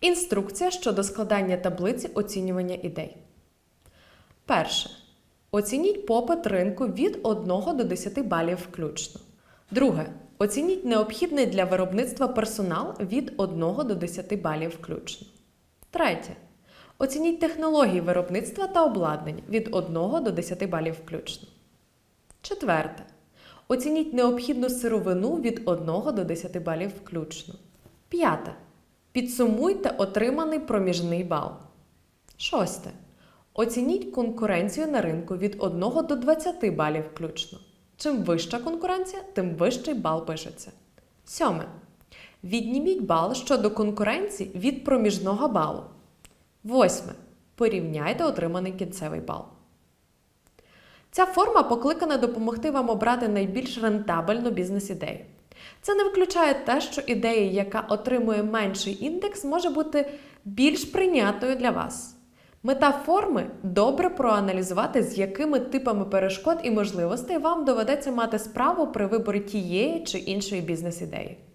Інструкція щодо складання таблиці оцінювання ідей. Перше. Оцініть попит ринку від 1 до 10 балів включно. Друге. Оцініть необхідний для виробництва персонал від 1 до 10 балів включно. Третє. Оцініть технології виробництва та обладнань від 1 до 10 балів включно. Четверте. Оцініть необхідну сировину від 1 до 10 балів включно. П'яте. Підсумуйте отриманий проміжний бал. Шосте. Оцініть конкуренцію на ринку від 1 до 20 балів включно. Чим вища конкуренція, тим вищий бал пишеться. Сьоме. Відніміть бал щодо конкуренції від проміжного балу. Восьме. Порівняйте отриманий кінцевий бал. Ця форма покликана допомогти вам обрати найбільш рентабельну бізнес-ідею. Це не виключає те, що ідея, яка отримує менший індекс, може бути більш прийнятною для вас. Мета форми добре проаналізувати, з якими типами перешкод і можливостей вам доведеться мати справу при виборі тієї чи іншої бізнес-ідеї.